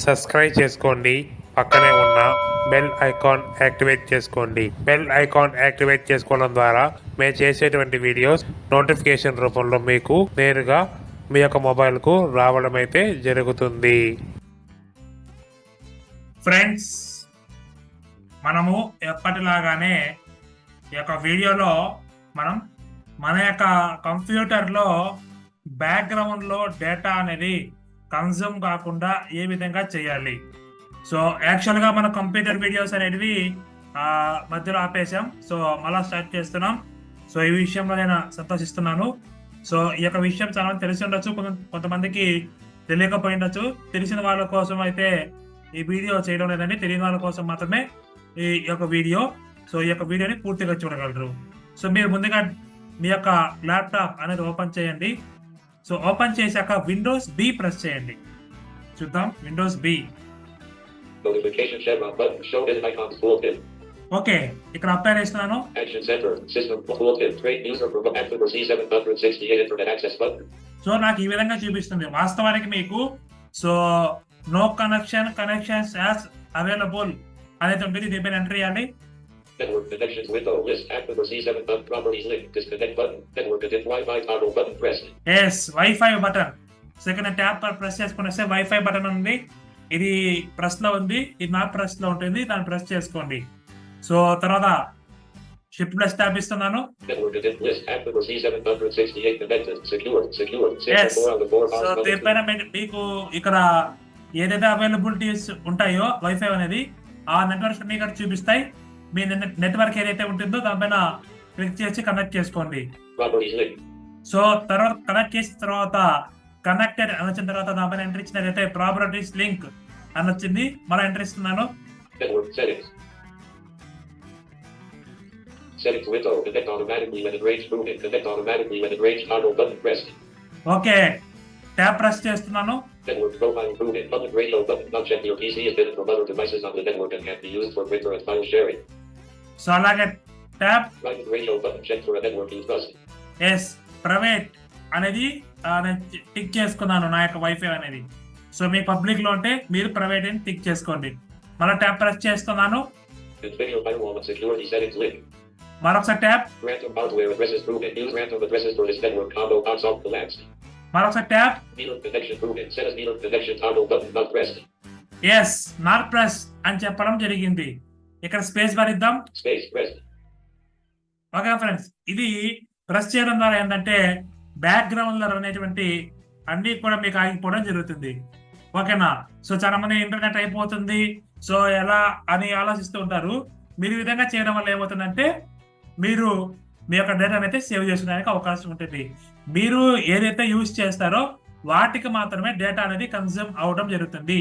Subscribe చేసుకోండి. పక్కనే ఉన్న బెల్ ఐకాన్ యాక్టివేట్ చేసుకోండి. బెల్ ఐకాన్ యాక్టివేట్ చేసుకోవడం ద్వారా మేము చేసేటువంటి వీడియోస్ నోటిఫికేషన్ రూపంలో మీకు నేరుగా మీ యొక్క మొబైల్కు రావడం అయితే జరుగుతుంది. ఫ్రెండ్స్ మనము ఎప్పటిలాగానే ఈ యొక్క వీడియోలో మనం మన యొక్క కంప్యూటర్లో బ్యాక్గ్రౌండ్లో డేటా అనేది కన్జ్యూమ్ కాకుండా ఏ విధంగా చేయాలి. సో యాక్చువల్గా మన కంప్యూటర్ వీడియోస్ అనేటివి మధ్యలో ఆపేసాం సో మళ్ళీ స్టార్ట్ చేస్తున్నాం. సో ఈ విషయంలో నేను సంతోషిస్తున్నాను. సో ఈ యొక్క విషయం చాలా తెలిసి ఉండొచ్చు. కొంత- కొంతమందికి తెలియకపోయి ఉండొచ్చు. తెలిసిన వాళ్ళ కోసం అయితే ఈ వీడియో చేయడం లేదండి. తెలియని వాళ్ళ కోసం మాత్రమే ఈ యొక్క వీడియో. సో ఈ యొక్క వీడియోని పూర్తిగా చూడగలరు. సో మీరు ముందుగా మీ యొక్క ల్యాప్టాప్ అనేది ఓపెన్ చేయండి. సో ఓపెన్ చేశాక విండోస్ బి ప్రెస్ చేయండి. చూద్దాం విండోస్ బి. ఓకే ఇక్కడ అప్లై చేస్తున్నాను. సో నాకు ఈ విధంగా చూపిస్తుంది. వాస్తవానికి మీకు so no connection connections as available అనేది ఉంటుంది. దీని ఎంటర్ చేయాలి Network connections window list. Active or C7 button. Properties link. Disconnect button. Network edit Wi-Fi toggle button pressed. Yes WiFi button second tap press చేసుకునేస్తే WiFi button ఉంది ఇది ప్రెస్లో ఉంది ఇది నా ప్రెస్లో ఉంటుంది దాన్ని ప్రెస్ చేసుకోండి సో తర్వాత షిఫ్ట్ ప్లస్ ట్యాప్ ఇస్తున్నాను Network edit list. Active or C768 connected. Secure. Secure. Safety Yes. four on the four so. దీనిపైన మీకు ఇక్కడ ఏదైతే అవైలబిలిటీస్ ఉంటాయో వైఫై అనేది ఆ నెట్వర్క్స్ మీకు చూపిస్తాయి మీ నెట్వర్క్ ఏదైతే ఉంటుందో దానిపైన క్లిక్ చేసి కనెక్ట్ చేసుకోండి సో తర్వాత కనెక్ట్ చేసిన తర్వాత కనెక్టెడ్ అని వచ్చిన తర్వాత దానిపైన ఎంటర్ అయితే ప్రాపర్టీస్ లింక్ అని వచ్చింది మళ్ళీ ఎంటర్ ఇస్తున్నాను settings. Window. Connect automatically when it range moving. Connect automatically when it range toggle button pressed. Okay tap press చేస్తున్నాను Network profile moving. Public radio button. Not check your PC is hidden from other devices on the network and can be used for printer and file sharing. So అలాగే tap. Yes private అనేది నేను tick చేసుకున్నాను నా యొక్క wifi అనేది so మీ పబ్లిక్లో ఉంటే మీరు ప్రైవేట్ అని టిక్ చేసుకోండి మళ్ళీ ట్యాప్ ప్రెస్ చేస్తున్నాను. మరొకసారి ట్యాప్. మరొకసారి ట్యాప్. ఎస్ నాట్ ప్రెస్ అని చెప్పడం జరిగింది ఇక్కడ స్పేస్ భరిద్దాం. Space pressed. ఓకే ఫ్రెండ్స్ ఇది ప్రెస్ చేయడం ద్వారా ఏంటంటే బ్యాక్గ్రౌండ్లో అనేటువంటి అన్ని కూడా మీకు ఆగిపోవడం జరుగుతుంది. ఓకేనా? సో చాలా మంది ఇంటర్నెట్ అయిపోతుంది. సో ఎలా అని ఆలోచిస్తూ ఉంటారు. మీరు ఈ విధంగా చేయడం వల్ల ఏమవుతుందంటే మీరు మీ యొక్క డేటాను అయితే సేవ్ చేసుకోవడానికి అవకాశం ఉంటుంది. మీరు ఏదైతే యూజ్ చేస్తారో వాటికి మాత్రమే డేటా అనేది కన్జ్యూమ్ అవడం జరుగుతుంది.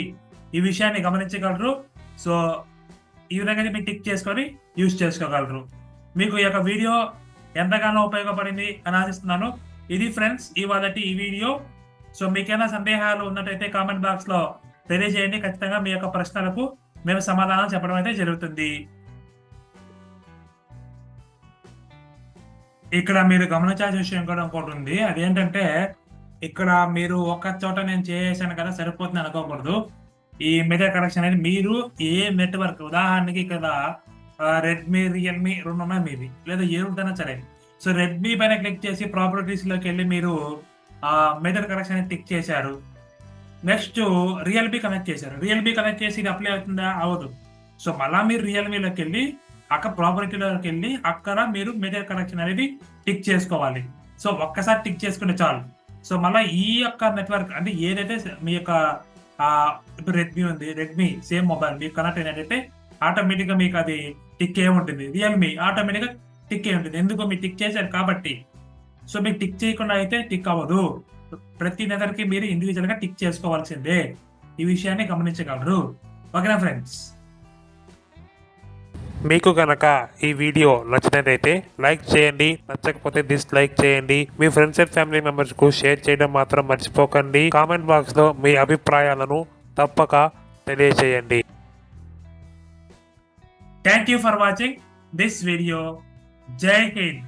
ఈ విషయాన్ని గమనించగలరు. సో ఈ విధంగా మీరు టిక్ చేసుకొని యూజ్ చేసుకోగలరు. మీకు ఈ యొక్క వీడియో ఎంతగానో ఉపయోగపడింది అని ఆశిస్తున్నాను. ఇది ఫ్రెండ్స్ ఇవాళ ఈ వీడియో సో మీకేమైనా సందేహాలు ఉన్నట్టయితే కామెంట్ బాక్స్లో తెలియజేయండి. ఖచ్చితంగా మీ యొక్క ప్రశ్నలకు మేము సమాధానం చెప్పడం అయితే జరుగుతుంది. ఇక్కడ మీరు గమనించాల్సిన విషయం కూడా ఇంకోటి ఉంది. అదేంటంటే ఇక్కడ మీరు ఒక చోట నేను చేసాను కదా సరిపోతుంది అనుకోకూడదు. ఈ మెటీరియల్ కనెక్షన్ అనేది మీరు ఏ నెట్వర్క్ ఉదాహరణకి ఇక్కడ రెడ్మీ రియల్మీ రెండు ఉన్నాయి మీవి లేదా ఏ ఉంటైనా సరే. సో రెడ్మీ పైన క్లిక్ చేసి ప్రాపర్టీస్లోకి వెళ్ళి మీరు ఆ మెథడ్ కనెక్షన్ టిక్ చేశారు. నెక్స్ట్ రియల్మీ కనెక్ట్ చేశారు. రియల్మీ కనెక్ట్ చేసి ఇది అప్లై అవుతుందా? అవ్వదు. సో మళ్ళీ మీరు రియల్మీలోకి వెళ్ళి అక్కడ ప్రాపర్టీలోకి వెళ్ళి అక్కడ మీరు మెథడ్ కనెక్షన్ అనేది టిక్ చేసుకోవాలి. సో ఒక్కసారి టిక్ చేసుకుంటే చాలు. సో మళ్ళీ ఈ యొక్క నెట్వర్క్ అంటే ఏదైతే మీ యొక్క ఇప్పుడు రెడ్మీ ఉంది. రెడ్మీ సేమ్ మొబైల్ మీకు కనెక్ట్ అయినట్టయితే ఆటోమేటిక్గా మీకు అది టిక్ ఏ ఉంటుంది. రియల్మీ ఆటోమేటిక్గా టిక్ ఏ ఉంటుంది. ఎందుకు మీరు టిక్ చేశారు కాబట్టి. సో మీకు టిక్ చేయకుండా అయితే టిక్ అవ్వదు. ప్రతి నెదర్ మీరు ఇండివిజువల్గా టిక్ చేసుకోవాల్సిందే. ఈ విషయాన్ని గమనించగలరు. ఓకేనా ఫ్రెండ్స్ మీకు కనుక ఈ వీడియో నచ్చినట్లయితే లైక్ చేయండి నచ్చకపోతే డిస్లైక్ చేయండి. మీ ఫ్రెండ్స్ అండ్ ఫ్యామిలీ మెంబర్స్కు షేర్ చేయడం మాత్రం మర్చిపోకండి. కామెంట్ బాక్స్లో మీ అభిప్రాయాలను తప్పక తెలియజేయండి thank you for watching this video జై హింద్